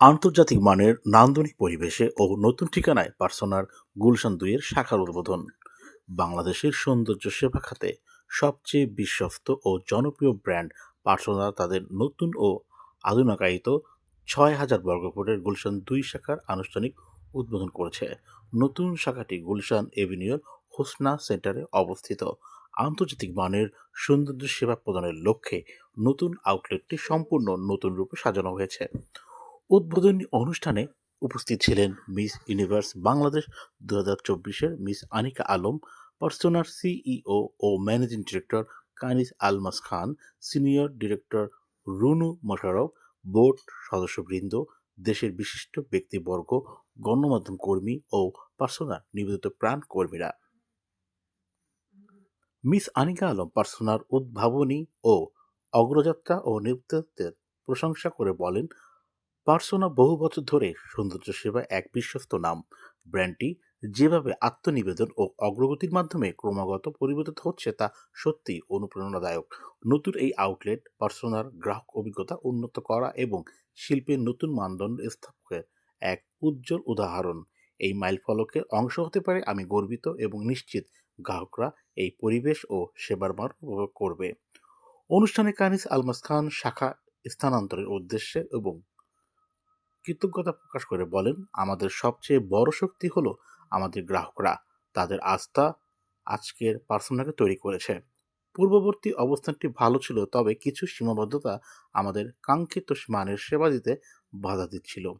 আন্তর্জাতিক মানের নান্দনিক পরিবেশে ও নতুন ঠিকানায় পার্সোনার গুলশান দুইয়ের শাখার উদ্বোধন। বাংলাদেশের সৌন্দর্য সেবা খাতে সবচেয়ে বিশ্বস্ত ও জনপ্রিয় ব্র্যান্ড পার্সোনা তাদের নতুন ও আধুনিকায়িত ছয় হাজার বর্গফুটের গুলশান দুই শাখার আনুষ্ঠানিক উদ্বোধন করেছে। নতুন শাখাটি গুলশান এভিনিউর হোসনা সেন্টারে অবস্থিত। আন্তর্জাতিক মানের সৌন্দর্য সেবা প্রদানের লক্ষ্যে নতুন আউটলেটটি সম্পূর্ণ নতুন রূপে সাজানো হয়েছে। উদ্বোধনী অনুষ্ঠানে উপস্থিত ছিলেন মিস ইউনিভার্স বাংলাদেশ দু হাজার চব্বিশের মিস আনিকা আলম, পার্সোনার সিইও ও managing director Kanis Almas Khan, senior director Runu Mosharraf board সদস্যবৃন্দ, দেশের বিশিষ্ট ব্যক্তিবর্গ, গণমাধ্যম কর্মী ও পার্সোনার নিবেদিত প্রাণ কর্মীরা। মিস আনিকা আলম পার্সোনার উদ্ভাবনী ও অগ্রযাত্রা ও নেতৃত্বের প্রশংসা করে বলেন পার্সোনা বহু বছর ধরে সৌন্দর্য সেবা এক বিশ্বস্ত নাম। ব্র্যান্ডটি যেভাবে আত্মনিবেদন ও অগ্রগতির মাধ্যমে ক্রমাগত পরিবর্তিত হচ্ছে তা সত্যি অনুপ্রেরণাদায়ক। নতুন এই আউটলেট পার্সোনার গ্রাহক অভিজ্ঞতা উন্নত করা এবং শিল্পের নতুন মানদণ্ড স্থাপনের এক উজ্জ্বল উদাহরণ। এই মাইলফলকের অংশ হতে পারে আমি গর্বিত এবং নিশ্চিত গ্রাহকরা এই পরিবেশ ও সেবার মান উপভোগ করবে। অনুষ্ঠানে কানিস আলমাস খান শাখা স্থানান্তরের উদ্দেশ্যে এবং কৃতজ্ঞতা প্রকাশ করে বলেন, আমাদের সবচেয়ে বড় শক্তি হলো আমাদের গ্রাহকরা। তাদের আস্থা আজকের পার্সোনাকে তৈরি করেছে। পূর্ববর্তী অবস্থানটি ভালো ছিল, তবে কিছু সীমাবদ্ধতা আমাদের কাঙ্ক্ষিত মানের সেবা দিতে বাধা দিচ্ছিল।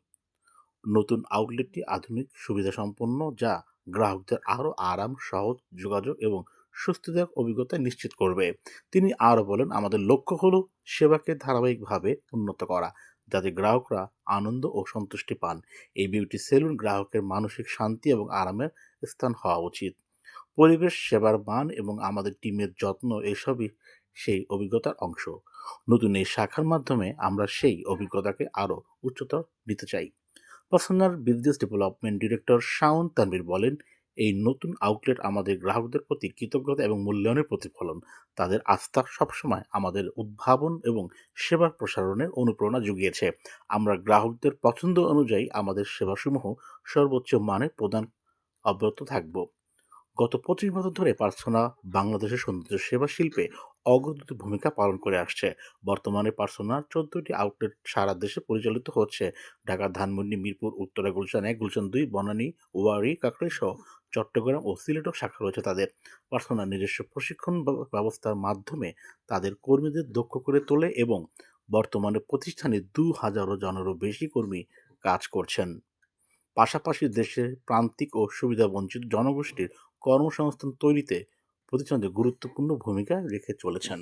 নতুন আউটলেটটি আধুনিক, সুবিধাসম্পন্ন, যা গ্রাহকদের আরও আরাম, সহজ যোগাযোগ এবং স্বস্তিদায়ক অভিজ্ঞতা নিশ্চিত করবে। তিনি আরও বলেন, আমাদের লক্ষ্য হলো সেবাকে ধারাবাহিকভাবে উন্নত করা। যাতে গ্রাহকরা আনন্দ ও সন্তুষ্টি পান। এই বিউটি সেলুন গ্রাহকের মানসিক শান্তি এবং আরামের স্থান হওয়া উচিত। পরিবেশ, সেবার মান এবং আমাদের টিমের যত্ন এসবই সেই অভিজ্ঞতার অংশ। নতুন এই শাখার মাধ্যমে আমরা সেই অভিজ্ঞতাকে আরও উচ্চতর নিতে চাই। Personal business development director Shaon Tanvir বলেন এই নতুন আউটলেট আমাদের গ্রাহকদের প্রতি কৃতজ্ঞতা এবং মূল্যায়নের প্রতিফলন, তাদের আস্থা সবসময় আমাদের উদ্ভাবন এবং সেবার প্রসারণের অনুপ্রেরণা জুগিয়েছে। আমরা গ্রাহকদের পছন্দ অনুযায়ী আমাদের সেবাসমূহ সর্বোচ্চ মানে প্রদান অব্যাহত থাকব। গত পঁচিশ বছর ধরে পার্সোনা বাংলাদেশের সৌন্দর্য সেবা শিল্পে অগ্রদূত ভূমিকা পালন করে আসছে। বর্তমানে পার্সোনার চোদ্দটি আউটলেট সারা দেশে পরিচালিত হচ্ছে। ঢাকা ধানমন্ডি, মিরপুর, উত্তরা, গুলশান এক, গুলশান দুই, বনানী, ওয়ারি কাকড়ি সহ চট্টগ্রাম ও সিলেটও শাখা রয়েছে তাদের। পার্সোনার নিজস্ব প্রশিক্ষণ ব্যবস্থার মাধ্যমে তাদের কর্মীদের দক্ষ করে তোলে এবং বর্তমানে প্রতিষ্ঠানে দু হাজারও জনেরও বেশি কর্মী কাজ করছেন। পাশাপাশি দেশের প্রান্তিক ও সুবিধাবঞ্চিত জনগোষ্ঠীর কর্মসংস্থান তৈরিতে প্রতিষ্ঠানটি গুরুত্বপূর্ণ ভূমিকা রেখে চলেছেন।